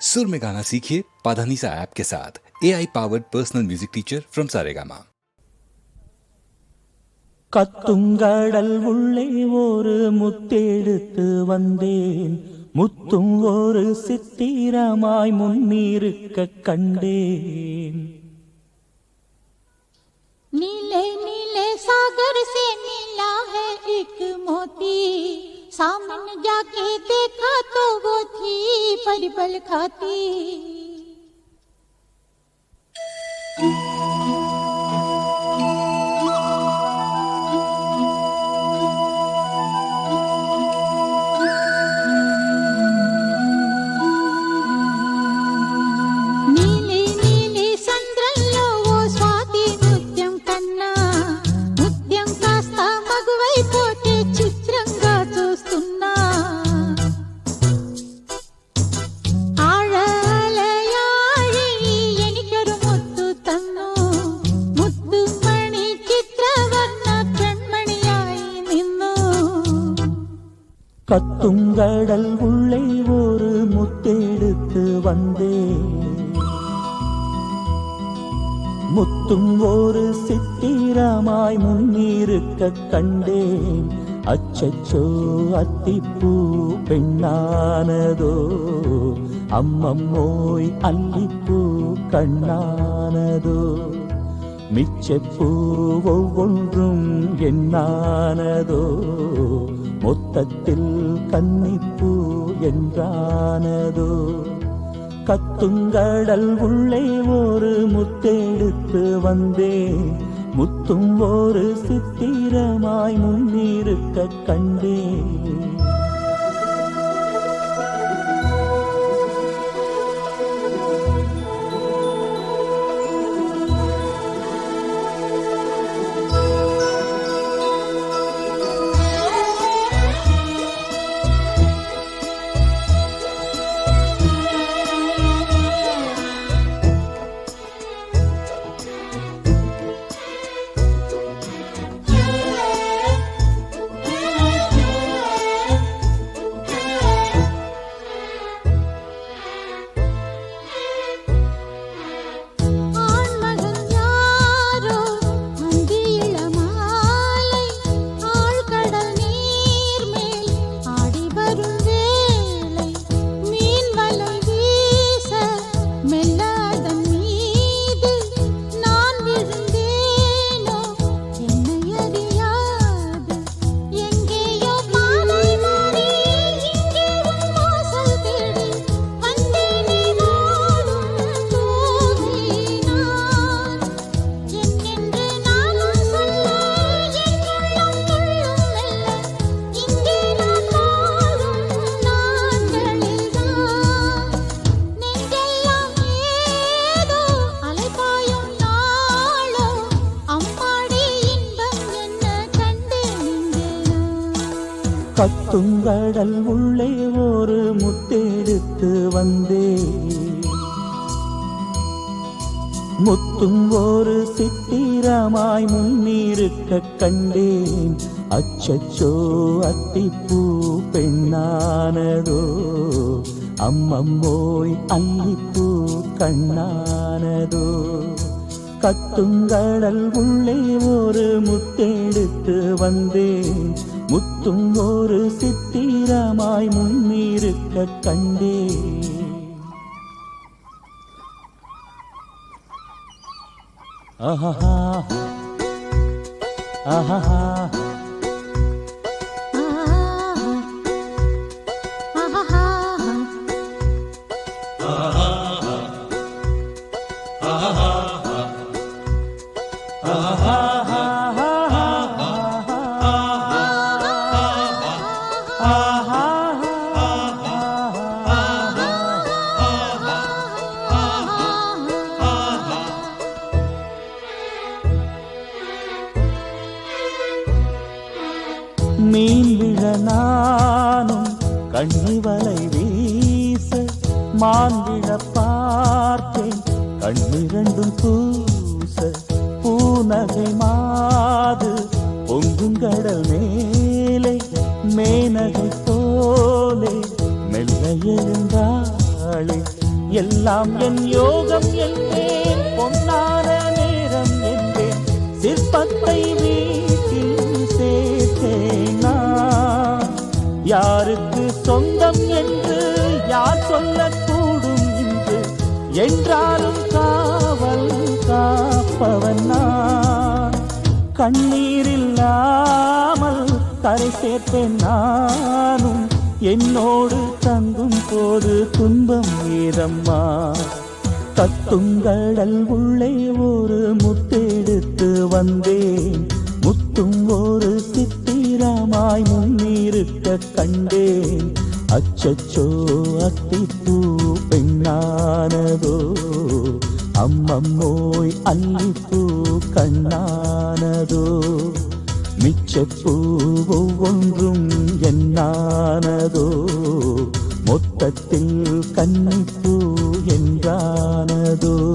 सुर में गाना सीखिए पाधानीसा ऐप के साथ A I powered personal music teacher from Saregama கத்துங்கடல் உள்ளே ஒரு முத்தெடுத்து வந்தேன் முத்தும் ஒரு சித்திரமாய் முன்னிருக்க கண்டேன் नीले नीले सागर से मिला है एक मोती सामने जाके देखा तो वो थी परिबल खाती கத்துங்கடல் உள்ளே ஒரு முத்தெடுத்து வந்தேன் முத்தும் ஒரு சித்திரமாய் முன்னிருக்க கண்டேன். அச்சச்சோ அத்திப்பூ பெண்ணானதோ. அம்மம்மோய் அல்லிப்பூ கண்ணானதோ. மிச்சப்பூ ஒவ்வொன்றும் என்னானதோ மொத்தத்தில் கன்னிப்பூ என்றானதோ? கத்துங்கடல் உள்ளே ஒரு முத்தெடுத்து வந்தேன் முத்தும் ஒரு சித்திரமாய் முன்னிருக்க கண்டேன் கத்துங்கடல் உள்ளே ஒரு முத்தெடுத்து வந்தே. முத்தும் ஒரு சித்திரமாய் முன்னிருக்க கண்டேன். அச்சச்சோ அத்திப்பூ பெண்ணானதோ. அம்மம்மோய் அல்லிப்பூ கண்ணானதோ. கத்துங்கடல் உள்ளே ஒரு முத்தெடுத்து வந்தேன். முத்தும் ஒரு சித்திரமாய் முன்னிருக்க கண்டே. ஆஹா ஆஹா ஆஹா மீன் விழ நானும் கண்ணிவலை வீச மான் விழ பார்த்தேன். கண்ணிரண்டும் பூச பூநகை மாது பொங்கும் கடல் மேலே மேனகை போலே மெல்ல எழுந்தாளே. எல்லாம் என் யோகம் என்றேன் பொன்னான நேரம் என்றேன் சிற்பத்தை வீட்டில் யாருக்கு சொந்தம் என்று யார் சொல்லக்கூடும் என்று என்றாலும் காவல் காப்பவன் நான். கண்ணீரில்லாமல் கரை சேர்ப்பேன் நானும். என்னோடு தங்கும் போது துன்பம் ஏதம்மா கத்துங்கடல் உள்ளே ஒரு முத்தெடுத்து வந்தேன் கண்டேன். அச்சச்சோ அத்திப்பூ பெண்ணானதோ. அம்மம்மோய் அல்லிப்பூ கண்ணானதோ. மிச்சப்பூ ஒவ்வொன்றும் என்னானதோ. மொத்தத்தில் கன்னிப்பூ என்றானதோ.